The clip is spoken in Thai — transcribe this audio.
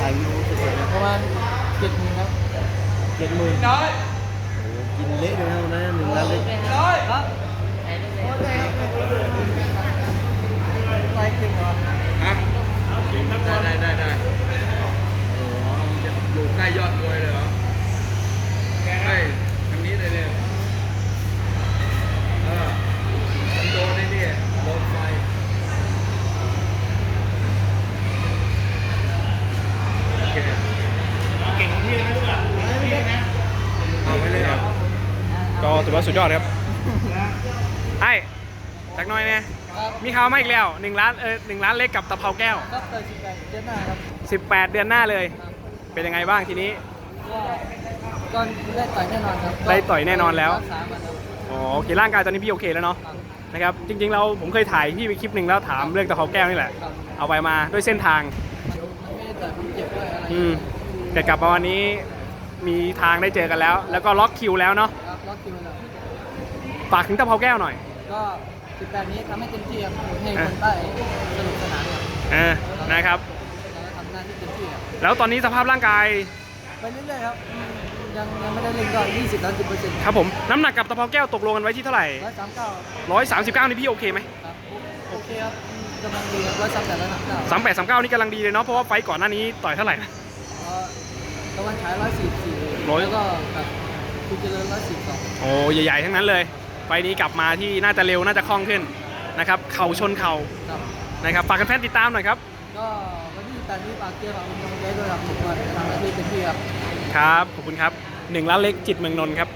ถ่ายวิวสดๆนะประมาณเจ็ดหมื่นครับ ก็ถือว่าสุดยอดครับไอ้จักหน้อยเนี่ยครับมีข่าวมาอีกแล้วหนึ่งล้านเออหนึ่งล้านเล็กกับตะเภาแก้วครับเปิดสิบแปดเดือนหน้าครับ18เดือนหน้าเลยครับเป็นยังไงบ้างทีนี้ก็ก็ได้ต่อยแน่นอนครับได้ต่อยแน่นอนแล้วรักษามันครับอ๋อโอเคร่างกายตอนนี้พี่โอเคแล้วเนาะครับนะครับจริงๆเราผมเคยถ่ายพี่ไปคลิปหนึ่งแล้วถามเรื่องตะเภาแก้วนี่แหละครับเอาไปมาด้วยเส้นทางมันไม่ได้ต่อยผมเจ็บด้วยอะไรอืมแต่กลับมาวันนี้มีทางได้เจอกันแล้ว แล้วก็ล็อกคิวแล้วเนาะครับ ล็อกคิวแล้วฝากถึงตะเภาแก้วหน่อย ก็สิบแปดนี้ทำให้เต็มที่ครับให้คนใต้สนุกสนานครับเออนะครับเราก็ทำหน้าที่เต็มที่ครับแล้วตอนนี้สภาพร่างกายไปเรื่อยๆครับอืมยังยังไม่ได้เล่นก็ยี่สิบล้านสิบเปอร์เซ็นต์ครับผมน้ำหนักกับตะเภาแก้วตกลงกันไว้ที่เท่าไหร่ร้อยสามเก้า139นี่พี่โอเคไหมครับโอเคครับอืมกำลังดีครับร้อยสามแปดร้อยสามเก้าสามแปดสามเก้านี่กำลังดีเลยเนาะเพราะว่าไฟต์ก่อนหน้านี้ต่อยเท่าไหร่นะ ตะวันฉายร้อยสี่สี่ร้อย แล้วก็กับ คุณเจริญร้อยสี่สองโอ้ใหญ่ๆทั้งนั้นเลย ไฟต์นี้กลับมาที่น่าจะเร็วน่าจะคล่องขึ้นนะครับ เข่าชนเข่าครับ นะครับฝากกันแฟนติดตามหน่อยครับ ก็วันที่แปดนี้ฝากเกียร์ฝากคุณกำลังใจด้วยครับผมก็จะทำหน้าที่เต็มที่ครับ ครับ ขอบคุณครับหนึ่งล้านเล็กจิตเมืองนนท์ครับ